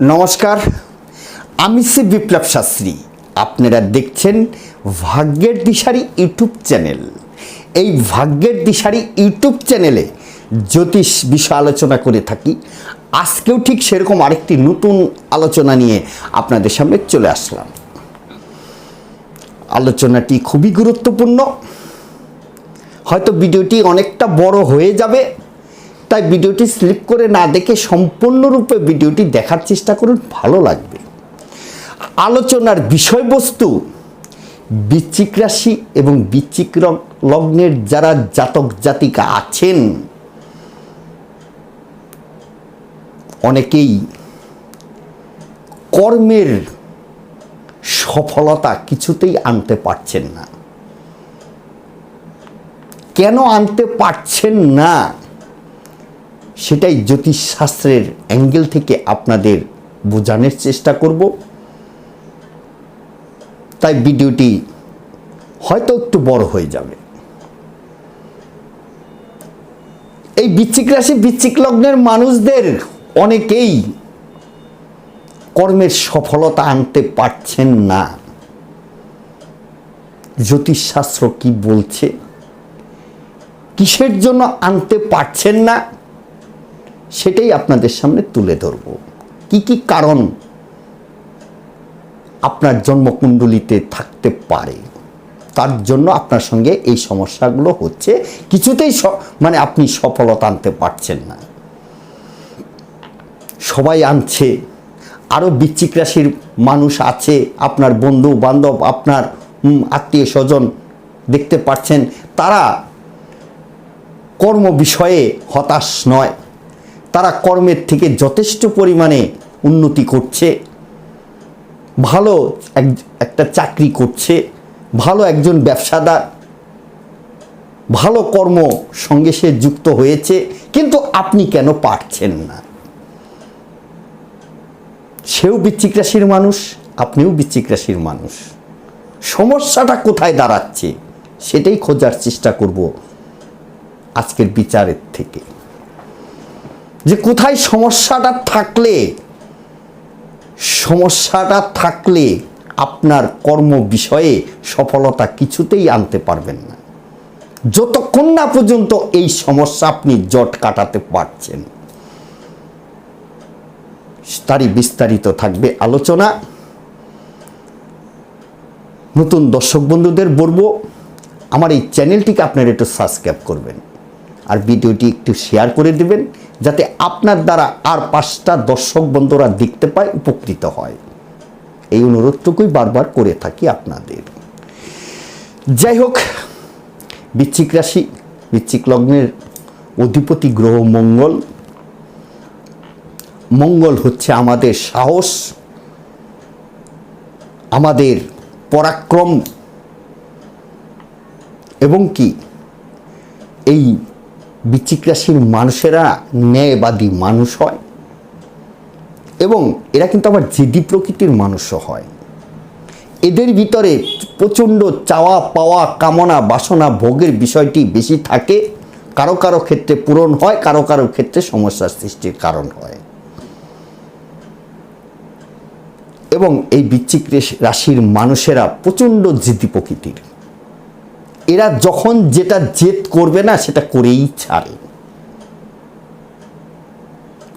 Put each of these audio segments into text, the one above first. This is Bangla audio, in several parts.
নমস্কার, আমি শ্রী বিপ্লব শাস্ত্রী। আপনারা দেখছেন ভাগ্যের দিশারি ইউটিউব চ্যানেল। এই ভাগ্যের দিশারি ইউটিউব চ্যানেলে জ্যোতিষ বিষয় আলোচনা করে থাকি। আজকেও ঠিক সেরকম আরেকটি নতুন আলোচনা নিয়ে আপনাদের সামনে চলে আসলাম। আলোচনাটি খুবই গুরুত্বপূর্ণ। হয়তো ভিডিওটি অনেকটা বড় হয়ে যাবে। তাই ভিডিওটি স্লিপ করে না দেখে সম্পূর্ণরূপে ভিডিওটি দেখার চেষ্টা করুন, ভালো লাগবে। আলোচনার বিষয়বস্তু বৃশ্চিক রাশি এবং র- লগ্নের যারা জাতক জাতিকা আছেন, অনেকেই কর্মের সফলতা কিছুতেই আনতে পারছেন না। কেন আনতে পারছেন না? সেটাই জ্যোতিষশাস্ত্রের অ্যাঙ্গেল থেকে আপনাদের বোঝানোর চেষ্টা করব। তাই ভিডিওটি হয়তো একটু বড় হয়ে যাবে। এই বৃশ্চিক রাশি, বৃশ্চিক লগ্নের মানুষদের অনেকেই কর্মের সফলতা আনতে পারছেন না। জ্যোতিষশাস্ত্র কি বলছে? কিসের জন্য আনতে পারছেন না? সেটাই আপনাদের সামনে তুলে ধরব। কি কি কারণ আপনার জন্মকুণ্ডলিতে থাকতে পারে? তার জন্য আপনার সঙ্গে এই সমস্যাগুলো হচ্ছে। কিছুতেই মানে আপনি সফলতা আনতে পারছেন না। সবাই আনছে। আরও বৃশ্চিক রাশির মানুষ আছে। আপনার বন্ধু, বান্ধব, আপনার আত্মীয় স্বজন দেখতে পাচ্ছেন। তারা কর্ম বিষয়ে হতাশ নয়। তারা কর্মের থেকে যথেষ্ট পরিমাণে উন্নতি করছে, ভালো এক- একটা চাকরি করছে, ভালো একজন ব্যবসাদার, ভালো কর্ম সঙ্গে সে যুক্ত হয়েছে, কিন্তু আপনি কেন পারছেন না? সেও বৃশ্চিক রাশির মানুষ, আপনিও বৃশ্চিক রাশির মানুষ। সমস্যাটা কোথায় দাঁড়াচ্ছে, সেটাই খোঁজার চেষ্টা করব আজকের বিচারের থেকে। যে কোথায় সমস্যাটা থাকলে সমস্যাটা থাকলে আপনার কর্ম বিষয়ে সফলতা কিছুতেই আনতে পারবেন না। যতক্ষণ না পর্যন্ত এই সমস্যা আপনি জট কাটাতে পারছেন। তারই বিস্তারিত থাকবে আলোচনা। নতুন দর্শক বন্ধুদের বলব, আমার এই চ্যানেলটিকে আপনারা একটু সাবস্ক্রাইব করবেন। আর ভিডিওটি একটু শেয়ার করে দেবেন। যাতে আপনার দ্বারা আর পাঁচটা দর্শক বন্ধুরা দেখতে পায়, উপকৃত হয়। এই অনুরোধটুকুই বারবার করে থাকি আপনাদের। যাই হোক, বৃশ্চিক রাশি, বৃশ্চিক লগ্নের অধিপতি গ্রহ মঙ্গল। মঙ্গল হচ্ছে আমাদের সাহস, আমাদের পরাক্রম এবং কি? এই বৃশ্চিক রাশির মানুষেরা ন্যায়বাদী মানুষ হয় এবং এরা কিন্তু আবার জেদি প্রকৃতির মানুষও হয়। এদের ভিতরে প্রচণ্ড চাওয়া পাওয়া কামনা বাসনা ভোগের বিষয়টি বেশি থাকে। কারও কারও ক্ষেত্রে পূরণ হয়, কারও কারও ক্ষেত্রে সমস্যার সৃষ্টির কারণ হয়। এবং এই বৃশ্চিক রাশির মানুষেরা প্রচণ্ড জেদি প্রকৃতির। এরা যখন যেটা জেদ করবে না, সেটা করেই ছাড়ে।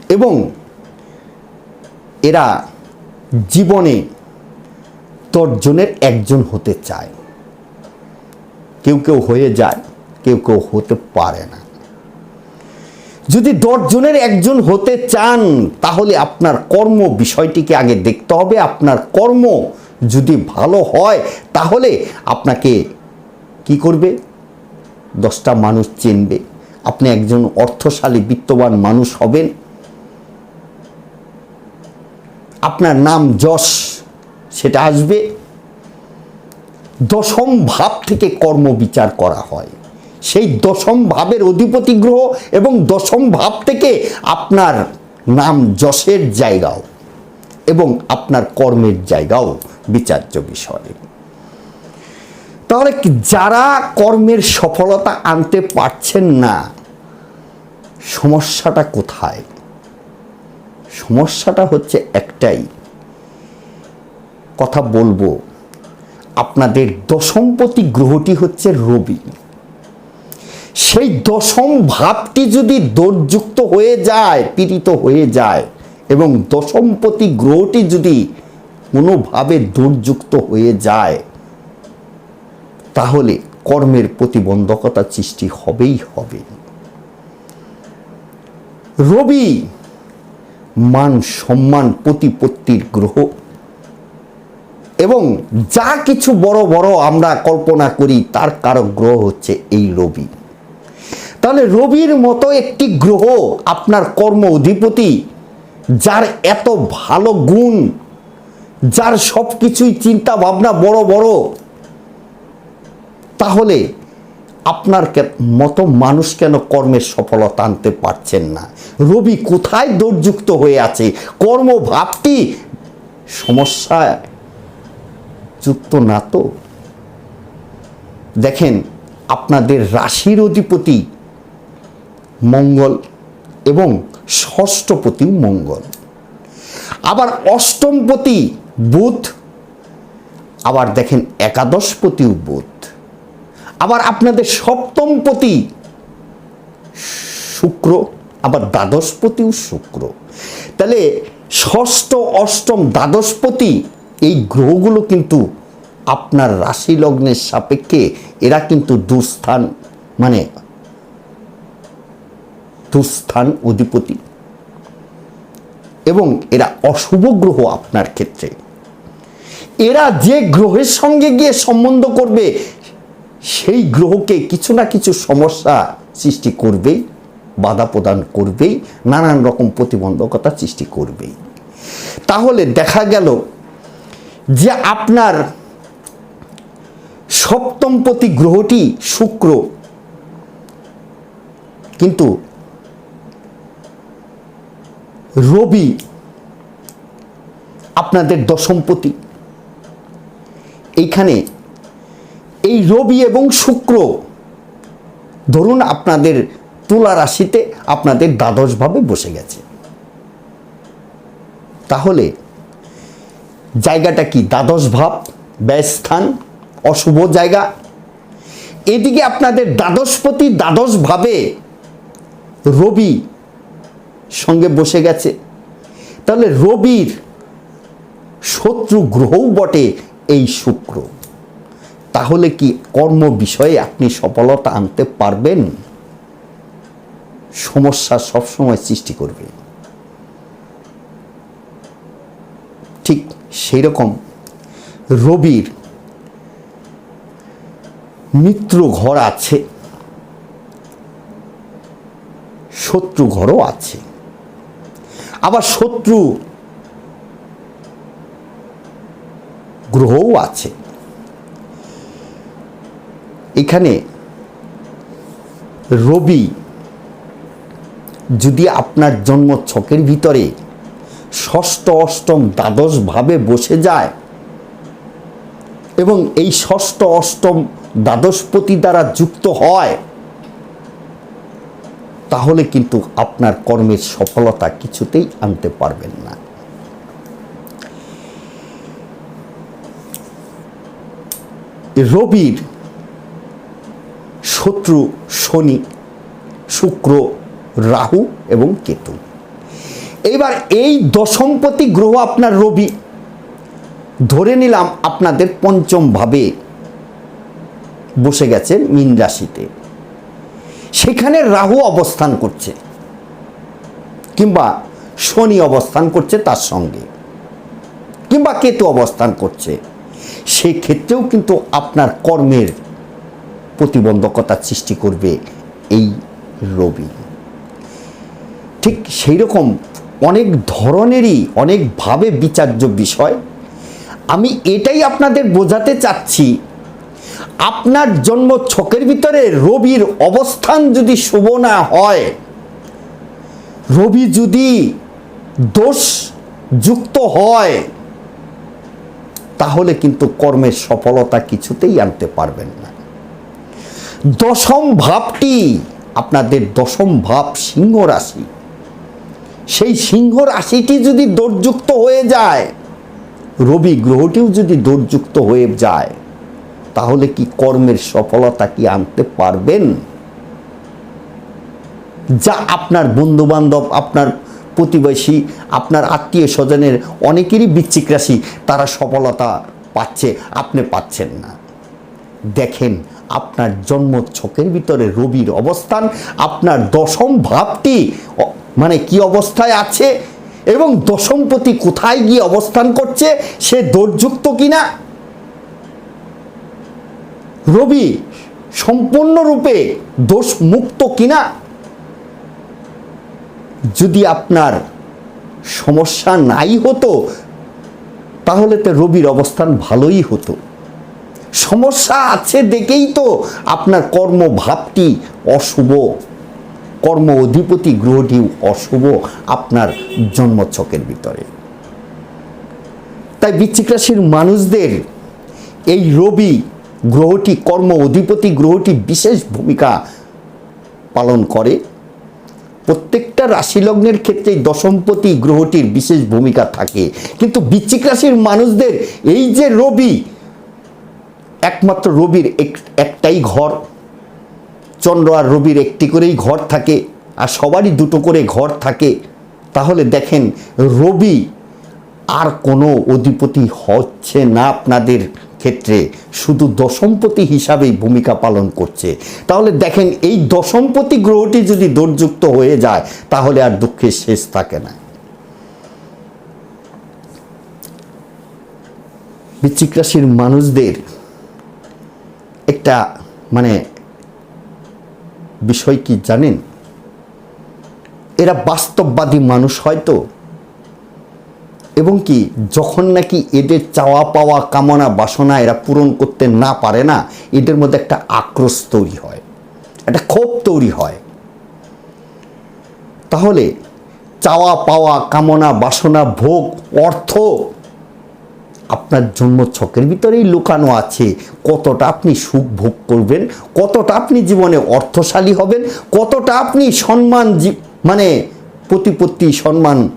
এবং এরা জীবনে দশজনের একজন হতে চায়। কেউ কেউ হয়ে যায়, কেউ কেউ হতে পারে না। যদি দশজনের একজন হতে চান, তাহলে আপনার কর্ম বিষয়টিকে আগে দেখতে হবে। আপনার কর্ম যদি ভালো হয়, তাহলে আপনাকে কি করবে? দশটা মানুষ চিনবে। আপনি একজন অর্থশালী, বিত্তবান মানুষ হবেন। আপনার নাম যশ, সেটা আসবে। দশম ভাব থেকে কর্ম বিচার করা হয়। সেই দশম ভাবের অধিপতি গ্রহ এবং দশম ভাব থেকে আপনার নাম যশের জায়গাও এবং আপনার কর্মের জায়গাও বিচার্য বিষয়। তাহলে যারা কর্মের সফলতা আনতে পারছেন না, সমস্যাটা কোথায়? সমস্যাটা হচ্ছে একটাই। কথা বলব, আপনাদের দশমপতি গ্রহটি হচ্ছে রবি। সেই দশম ভাবটি যদি দোষযুক্ত হয়ে যায়, পীড়িত হয়ে যায়, এবং দশমপতি গ্রহটি যদি কোনোভাবে দোষযুক্ত হয়ে যায় তাহলে কর্মের প্রতিবন্ধকতা সৃষ্টি হবেই হবে। রবি, মান, সম্মান, প্রতিপত্তির গ্রহ। এবং যা কিছু বড় বড় আমরা কল্পনা করি, তার কারক গ্রহ হচ্ছে এই রবি। তাহলে রবির মতো একটি গ্রহ আপনার কর্ম অধিপতি, যার এত ভালো গুণ, যার সব কিছুই চিন্তা ভাবনা বড় বড় তাহলে আপনার মতো মানুষ কেন কর্মের সফলতা আনতে পারছেন না? রবি কোথায় দোষযুক্ত হয়ে আছে? কর্মভাবটি সমস্যায় যুক্ত না তো? দেখেন, আপনাদের রাশির অধিপতি মঙ্গল এবং ষষ্ঠপতি মঙ্গল। আবার অষ্টমপতি বুধ, আবার দেখেন একাদশপতিও বুধ। আবার আপনাদের সপ্তমপতি শুক্র, আবার দ্বাদশপতিও শুক্র। তাহলে ষষ্ঠ, অষ্টম দ্বাদশপতি এই গ্রহগুলো কিন্তু আপনার রাশি লগ্নের সাপেক্ষে এরা কিন্তু দুস্থান মানে দুস্থান অধিপতি। এবং এরা অশুভ গ্রহ আপনার ক্ষেত্রে। এরা যে গ্রহের সঙ্গে গিয়ে সম্বন্ধ করবে সেই গ্রহকে কিছু না কিছু সমস্যা সৃষ্টি করবেই, বাধা প্রদান করবেই, নানান রকম প্রতিবন্ধকতা সৃষ্টি করবেই। তাহলে দেখা গেল যে আপনার সপ্তমপতি গ্রহটি শুক্র, কিন্তু রবি আপনাদের দশমপতি এইখানে এই রবি এবং শুক্র, ধরুন আপনাদের তুলা রাশিতে আপনাদের দ্বাদশভাবে বসে গেছে। তাহলে জায়গাটা কি দ্বাদশ ভাব ব্যয়স্থান অশুভ জায়গা? এদিকে আপনাদের দ্বাদশপতি দ্বাদশভাবে রবি সঙ্গে বসে গেছে। তাহলে রবির শত্রু গ্রহও বটে এই শুক্র। তাহলে কি কর্ম বিষয়ে আপনি সফলতা আনতে পারবেন? সমস্যা সবসময় সৃষ্টি করবে। ঠিক সেই রকম রবির মিত্র ঘর আছে, শত্রু ঘরও আছে। আবার শত্রু গ্রহও আছে। এখানে রবি যদি আপনার জন্ম ছকের ভিতরে ষষ্ঠ, অষ্টম, দ্বাদশ ভাবে বসে যায় এবং এই ষষ্ঠ, অষ্টম দ্বাদশপতি দ্বারা যুক্ত হয়, তাহলে কিন্তু আপনার কর্মের সফলতা কিছুতেই আনতে পারবেন না। রবির শত্রু শনি, শুক্র, রাহু এবং কেতু। এবার এই দশমপতি গ্রহ আপনার রবি। ধরে নিলাম আপনাদের পঞ্চম ভাবে বসে গেছে মীন রাশিতে। সেখানে রাহু অবস্থান করছে কিংবা শনি অবস্থান করছে তার সঙ্গে কিংবা কেতু অবস্থান করছে। সেক্ষেত্রেও কিন্তু আপনার কর্মের প্রতিবন্ধকতা সৃষ্টি করবে এই রবি। ঠিক সেই রকম অনেক ধরনেরই, অনেকভাবে বিচার্য বিষয়। আমি এটাই আপনাদের বোঝাতে চাচ্ছি, আপনার জন্ম ছকের ভিতরে রবির অবস্থান যদি শুভ না হয়, রবি যদি দোষ যুক্ত হয়, তাহলে কিন্তু কর্মের সফলতা কিছুতেই আনতে পারবেন না। দশম ভাবটি আপনাদের দশম ভাব সিংহ রাশি। সেই সিংহ রাশিটি যদি দোরযুক্ত হয়ে যায়, রবি গ্রহটিও যদি দোরযুক্ত হয়ে যায়, তাহলে কি কর্মের সফলতা কি আনতে পারবেন? যা আপনার বন্ধু বান্ধব আপনার প্রতিবেশী, আপনার আত্মীয় স্বজনের অনেকেরই বৃশ্চিক রাশি, তারা সফলতা পাচ্ছে, আপনি পাচ্ছেন না। দেখেন আপনার জন্ম ছকের ভিতরে রবির অবস্থান, আপনার দশম ভাবটি মানে কি অবস্থায় আছে এবং দশমপতি কোথায় গিয়ে অবস্থান করছে, সে দোরযুক্ত কিনা? রবি সম্পূর্ণরূপে দোষ মুক্ত কিনা? যদি আপনার সমস্যা নাই হতো, তাহলে তো রবির অবস্থান ভালোই হতো। সমস্যা আছে দেখেই তো আপনার কর্মভাবটি অশুভ। কর্ম অধিপতি গ্রহটি অশুভ আপনার জন্মছকের ভিতরে। তাই বৃশ্চিক রাশির মানুষদের এই রবি গ্রহটি, কর্ম অধিপতি গ্রহটি বিশেষ ভূমিকা পালন করে। প্রত্যেকটা রাশি লগ্নের ক্ষেত্রে দশমপতি গ্রহটির বিশেষ ভূমিকা থাকে। কিন্তু বৃশ্চিক রাশির মানুষদের এই যে রবি একমাত্র রবির এক- একটাই ঘর। চন্দ্র আর রবির একটি করেই ঘর থাকে আর সবারই দুটো করে ঘর থাকে। তাহলে দেখেন, রবি আর কোনো অধিপতি হচ্ছে না আপনাদের ক্ষেত্রে। শুধু দশমপতি হিসাবেই ভূমিকা পালন করছে। তাহলে দেখেন, এই দশমপতি গ্রহটি যদি দোরযুক্ত হয়ে যায়, তাহলে আর দুঃখের শেষ থাকে না। বৃশ্চিক রাশির মানুষদের একটা মানে বিষয় কি জানেন? এরা বাস্তববাদী মানুষ হয়তো। এবং কি, যখন নাকি এদের চাওয়া পাওয়া কামনা বাসনা এরা পূরণ করতে না পারে না, এদের মধ্যে একটা আক্রোশ তৈরি হয়। একটা ক্ষোভ তৈরি হয়। তাহলে, চাওয়া পাওয়া কামনা বাসনা ভোগ অর্থ আপনার জন্ম ছকের ভিতরেই লুকানো আছে। কতটা আপনি সুখ ভোগ করবেন, কতটা আপনি জীবনে অর্থশালী হবেন, কতটা আপনি সম্মান মানে প্রতিপত্তি সম্মান,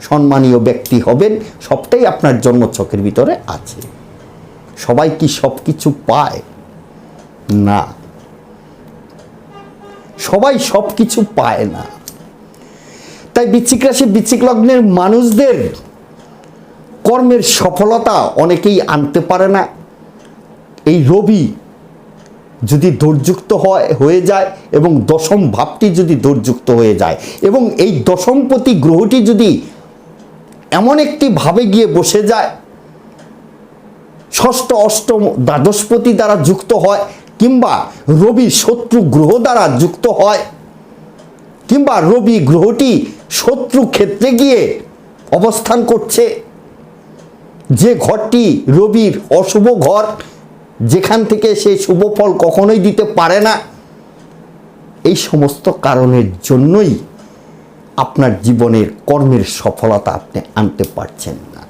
সম্মানীয় ব্যক্তি হবেন, সবটাই আপনার জন্ম ছকের ভিতরে আছে। সবাই কি সব কিছু পায়? না। সবাই সব কিছু পায় না। তাই বৃশ্চিক রাশি, বৃশ্চিক লগ্নের মানুষদের কর্মের সফলতা অনেকেই আনতে পারে না। এই রবি যদি দোরযুক্ত হয়, হয়ে যায় এবং দশম ভাবটি যদি দোরযুক্ত হয়ে যায় এবং এই দশমপতি গ্রহটি যদি এমন একটি ভাবে গিয়ে বসে যায়, ষষ্ঠ, অষ্টম দ্বাদশপতি দ্বারা যুক্ত হয় কিংবা রবি শত্রু গ্রহ দ্বারা যুক্ত হয় কিংবা রবি গ্রহটি শত্রু ক্ষেত্রে গিয়ে অবস্থান করছে যে ঘরটি রবির অশুভ ঘর, যেখান থেকে সে শুভ ফল কখনোই দিতে পারে না, এই সমস্ত কারণের জন্যই আপনার জীবনের কর্মের সফলতা আপনি আনতে পারছেন না।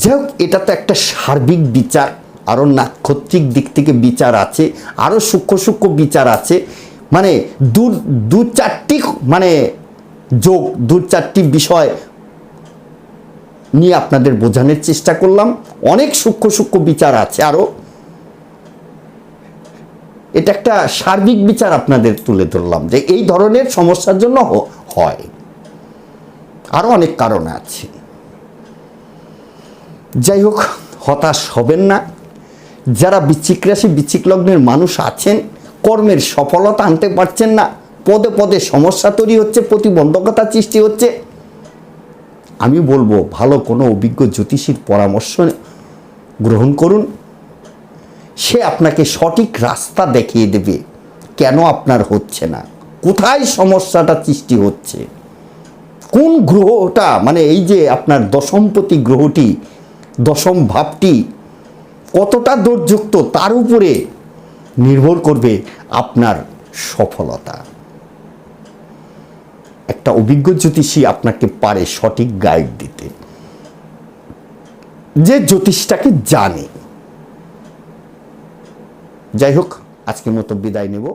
যাই হোক, এটা তো একটা সার্বিক বিচার, আরও নাক্ষত্রিক দিক থেকে বিচার আছে, আরও সূক্ষ্ম সূক্ষ্ম বিচার আছে মানে দু দু চারটি মানে যোগ, দু চারটি বিষয় নিয়ে আপনাদের বোঝানোর চেষ্টা করলাম। অনেক সূক্ষ্ম সূক্ষ্ম বিচার আছে আরও এটা একটা সার্বিক বিচার আপনাদের তুলে ধরলাম যে এই ধরনের সমস্যার জন্য হয়। আরও অনেক কারণ আছে। যাই হোক, হতাশ হবেন না। যারা বিচ্ছিক রাশি লগ্নের মানুষ আছেন, কর্মের সফলতা আনতে পারছেন না। পদে পদে সমস্যা তৈরি হচ্ছে, প্রতিবন্ধকতা সৃষ্টি হচ্ছে। আমি বলব, ভালো কোনো অভিজ্ঞ জ্যোতিষীর পরামর্শ গ্রহণ করুন। সে আপনাকে সঠিক রাস্তা দেখিয়ে দেবে, কেন আপনার হচ্ছে না, কোথায় সমস্যাটা সৃষ্টি হচ্ছে, কোন গ্রহটা মানে এই যে আপনার দশমপতি গ্রহটি, দশম ভাবটি কতটা দোরযুক্ত, তার উপরে নির্ভর করবে আপনার সফলতা। একটা অভিজ্ঞ জ্যোতিষী আপনাকে পারে সঠিক গাইড দিতে। যে জ্যোতিষটাকে জানে। যাই হোক, আজকের মতো বিদায় নেব।